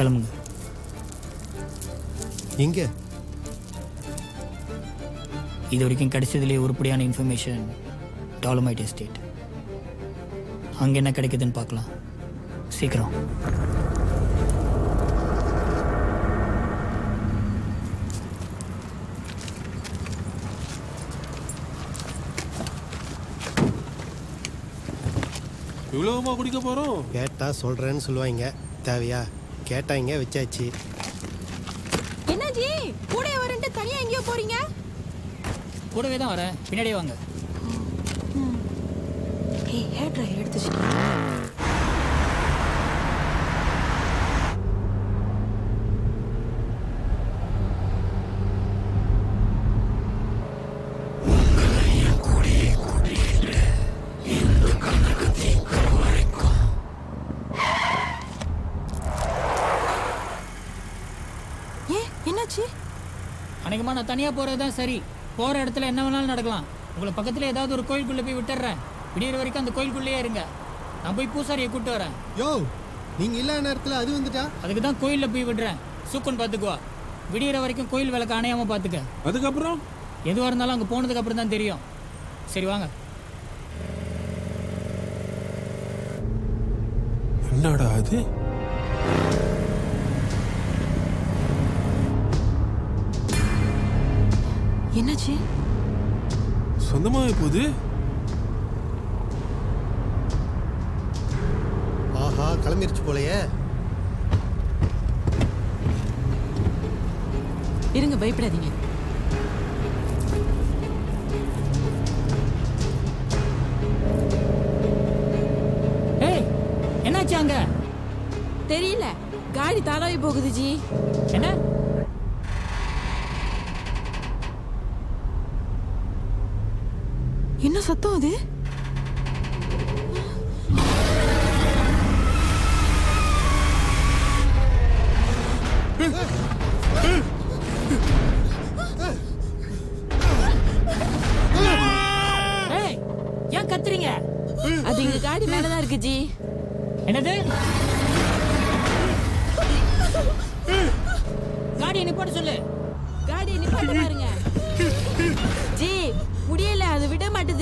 கிளம்புங்க. எங்க? இது வரைக்கும் கிடைச்சதுலேயே உருப்படியான இன்ஃபர்மேஷன் டாலமைட் எஸ்டேட் அங்கே என்ன கிடைக்குதுன்னு பார்க்கலாம். சீக்கிரம். இவ்வளவுமா குடிக்க போறோம்? கேட்டா சொல்றேன்னு சொல்லுவாங்க. தேவையா? கேட்டாங்க வச்சாச்சு. என்னாஜி கூட வரேன்ட்டு தனியா எங்கேயோ போறீங்க? கூடவே தான் வரேன். பின்னாடியே வாங்க. ஏய் ஹேர் ட்ரையர் எடுத்து ஏன் என்னாச்சு? அநேகமாக நான் தனியாக போகிறது தான் சரி. போகிற இடத்துல என்ன வேணாலும் நடக்கலாம். உங்களை பக்கத்தில் ஏதாவது ஒரு கோயிலுக்குள்ளே போய் விட்டுறேன். விடியிற வரைக்கும் அந்த கோயிலுக்குள்ளேயே இருங்க. நான் போய் பூசாரியை கூப்பிட்டு வரேன். யோ நீங்க இல்லாத நேரத்துல அது வந்துட்டா? அதுக்கு தான் கோயிலில் போய் விடுறேன். சூக்கன் பார்த்துக்குவா விடியிற வரைக்கும் கோயில் விளக்கு அணையாமல் பார்த்துக்க அதுக்கப்புறம்? எதுவாக இருந்தாலும் அங்கே போனதுக்கு அப்புறம் தான் தெரியும். சரி வாங்க. என்னடா அது? என்னாச்சு? சொந்தமாவே போகுது ஆஹா கிளம்பிருச்சு போலயே. இருங்க பயப்படாதீங்க. ஏய் என்னாச்சு அங்க? தெரியல. காடி தாளாவி போகுது ஜி. என்ன? என்ன சத்தம் அது? ஏன் கத்துறீங்க? அது எங்க காடி மேலதான் இருக்கு ஜி. என்னது? காடியை நிப்பாட்ட சொல்லு. காடி நிப்பாட்ட பாருங்க. ஜி முடியல அது விட மாட்டுது.